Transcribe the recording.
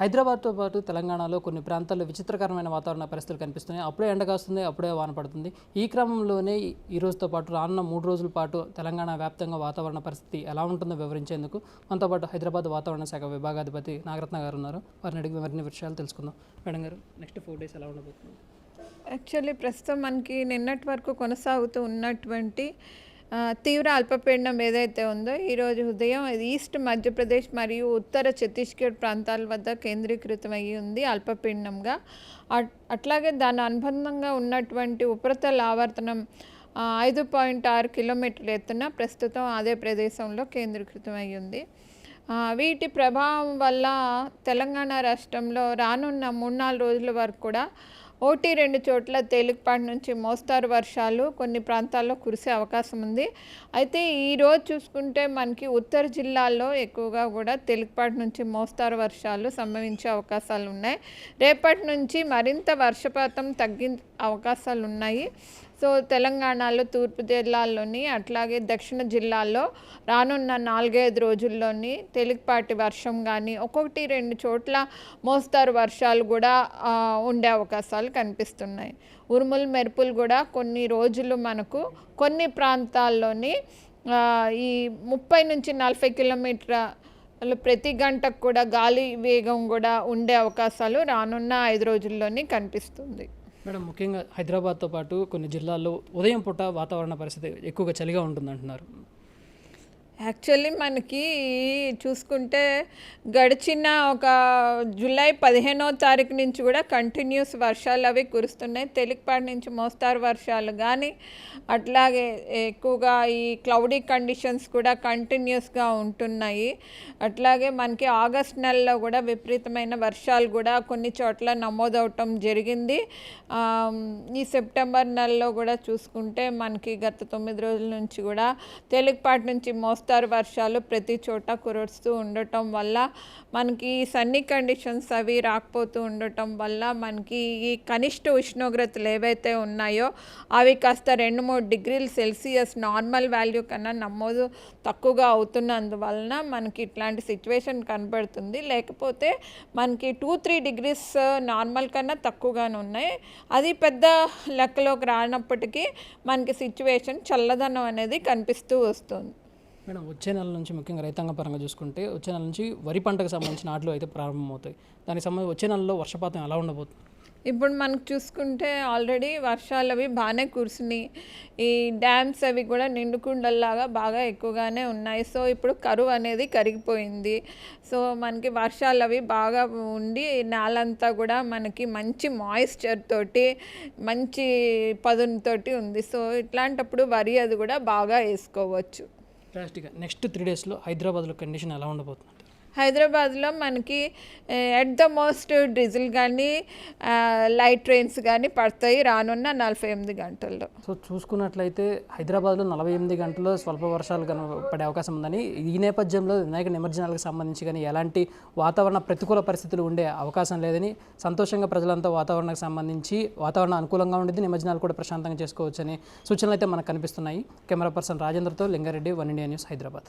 హైదరాబాద్తో పాటు తెలంగాణలో కొన్ని ప్రాంతాల్లో విచిత్రకరమైన వాతావరణ పరిస్థితులు కనిపిస్తున్నాయి. అప్పుడే ఎండ కాస్తుంది అప్పుడే వాన పడుతుంది. ఈ క్రమంలోనే ఈ- రోజుతో పాటు రానున్న మూడు రోజుల పాటు తెలంగాణ వ్యాప్తంగా వాతావరణ పరిస్థితి ఎలా ఉంటుందో వివరించేందుకు మనతో పాటు హైదరాబాద్ వాతావరణ శాఖ విభాగాధిపతి నాగరత్న గారు ఉన్నారు. వారిని అడిగి మరిన్ని విషయాలు తెలుసుకుందాం. మేడం గారు నెక్స్ట్ ఫోర్ డేస్ ఎలా ఉండబోతుంది? యాక్చువల్లీ ప్రస్తుతం మనకి నిన్నటి వరకు కొనసాగుతూ ఉన్నటువంటి తీవ్ర అల్పపీడనం ఏదైతే ఉందో ఈరోజు ఉదయం ఈస్ట్ మధ్యప్రదేశ్ మరియు ఉత్తర ఛత్తీస్గఢ్ ప్రాంతాల వద్ద కేంద్రీకృతం అయ్యి ఉంది అల్పపీడనంగా. అట్- అట్లాగే దాని అనుబంధంగా ఉన్నటువంటి ఉపరితల ఆవర్తనం ఐదు పాయింట్ ఆరు కిలోమీటర్ల ఎత్తున ప్రస్తుతం అదే ప్రదేశంలో కేంద్రీకృతం ఉంది. వీటి ప్రభావం వల్ల తెలంగాణ రాష్ట్రంలో రానున్న మూడు నాలుగు రోజుల వరకు కూడా ఒకటి రెండు చోట్ల తేలికపాటి నుంచి మోస్తారు వర్షాలు కొన్ని ప్రాంతాల్లో కురిసే అవకాశం ఉంది. అయితే ఈరోజు చూసుకుంటే మనకి ఉత్తర జిల్లాల్లో ఎక్కువగా కూడా తేలికపాటి నుంచి మోస్తారు వర్షాలు సంభవించే అవకాశాలు ఉన్నాయి. రేపటి నుంచి మరింత వర్షపాతం తగ్గి అవకాశాలు ఉన్నాయి. సో తెలంగాణలో తూర్పు జిల్లాల్లోని అట్లాగే దక్షిణ జిల్లాల్లో రానున్న నాలుగైదు రోజుల్లోని తేలికపాటి వర్షం కానీ ఒక్కొక్కటి రెండు చోట్ల మోస్తారు వర్షాలు కూడా ఉండే అవకాశాలు కనిపిస్తున్నాయి. ఉరుములు మెరుపులు కూడా కొన్ని రోజులు మనకు కొన్ని ప్రాంతాల్లోని ఈ ముప్పై నుంచి నలభై కిలోమీటర్ల ప్రతి గంటకు కూడా గాలి వేగం కూడా ఉండే అవకాశాలు రానున్న ఐదు రోజుల్లోనే కనిపిస్తుంది. మేడం ముఖ్యంగా హైదరాబాద్తో పాటు కొన్ని జిల్లాల్లో ఉదయం పూట వాతావరణ పరిస్థితి ఎక్కువగా చలిగా ఉంటుంది అంటున్నారు యాక్చువల్లీ మనకి చూసుకుంటే గడిచిన ఒక జూలై పదిహేనో తారీఖు నుంచి కూడా కంటిన్యూస్ వర్షాలు అవి కురుస్తున్నాయి. తెలుగుపాటి నుంచి మోస్తారు వర్షాలు. కానీ అట్లాగే ఎక్కువగా ఈ క్లౌడీ కండిషన్స్ కూడా కంటిన్యూస్గా ఉంటున్నాయి. అట్లాగే మనకి ఆగస్ట్ నెలలో కూడా విపరీతమైన వర్షాలు కూడా కొన్ని చోట్ల నమోదవటం జరిగింది. ఈ సెప్టెంబర్ నెలలో కూడా చూసుకుంటే మనకి గత తొమ్మిది రోజుల నుంచి కూడా తేలికపాటి నుంచి మోస్తారు వర్షాలు ప్రతి చోట కురుస్తూ ఉండటం వల్ల మనకి సన్నీ కండిషన్స్ అవి రాకపోతూ ఉండటం వల్ల మనకి ఈ కనిష్ట ఉష్ణోగ్రతలు ఏవైతే ఉన్నాయో అవి కాస్త రెండు మూడు డిగ్రీల సెల్సియస్ నార్మల్ వాల్యూ కన్నా నమోదు తక్కువగా అవుతున్నందువలన మనకి ఇట్లాంటి సిచ్యువేషన్ కనబడుతుంది. లేకపోతే మనకి టూ త్రీ డిగ్రీస్ నార్మల్ కన్నా తక్కువగానే ఉన్నాయి. అది పెద్ద లెక్కలోకి రానప్పటికీ మనకి సిచ్యువేషన్ చల్లదనం అనేది కనిపిస్తూ వస్తుంది. మేడం వచ్చే నెల నుంచి ముఖ్యంగా రైతాంగ పరంగా చూసుకుంటే వచ్చే నెల నుంచి వరి పంటకు సంబంధించిన నాట్లు అయితే ప్రారంభమవుతాయి. దానికి సంబంధించి వచ్చే నెలలో వర్షపాతం ఎలా ఉండబోతుంది? ఇప్పుడు మనకు చూసుకుంటే ఆల్రెడీ వర్షాలు అవి బాగానే కురిసినాయి. ఈ డ్యామ్స్ అవి కూడా నిండుకుండల్లాగా బాగా ఎక్కువగానే ఉన్నాయి. సో ఇప్పుడు కరువు అనేది కరిగిపోయింది. సో మనకి వర్షాలు అవి బాగా ఉండి నేలంతా కూడా మనకి మంచి మాయిశ్చర్ తోటి మంచి పదునుతోటి ఉంది. సో ఇట్లాంటప్పుడు వరి అది కూడా బాగా వేసుకోవచ్చు. లాస్ట్గా నెక్స్ట్ త్రీ డేస్లో హైదరాబాద్లో కండిషన్ ఎలా ఉండబోతుంది హైదరాబాద్లో మనకి ఎట్ ద మోస్ట్ డీజిల్ కానీ లైట్ ట్రైన్స్ కానీ పడతాయి రానున్న నలభై ఎనిమిది గంటల్లో. సో చూసుకున్నట్లయితే హైదరాబాద్లో నలభై ఎనిమిది గంటల్లో స్వల్ప వర్షాలు పడే అవకాశం ఉందని ఈ నేపథ్యంలో వినాయక నిమజ్జనాలకు సంబంధించి కానీ ఎలాంటి వాతావరణ ప్రతికూల పరిస్థితులు ఉండే అవకాశం లేదని సంతోషంగా ప్రజలంతా వాతావరణానికి సంబంధించి వాతావరణం అనుకూలంగా ఉండేది నిమజ్జనాలు కూడా ప్రశాంతంగా చేసుకోవచ్చని సూచనలు అయితే మనకు కనిపిస్తున్నాయి. Camera person రాజేంద్రతో Lingareddy one India news Hyderabad.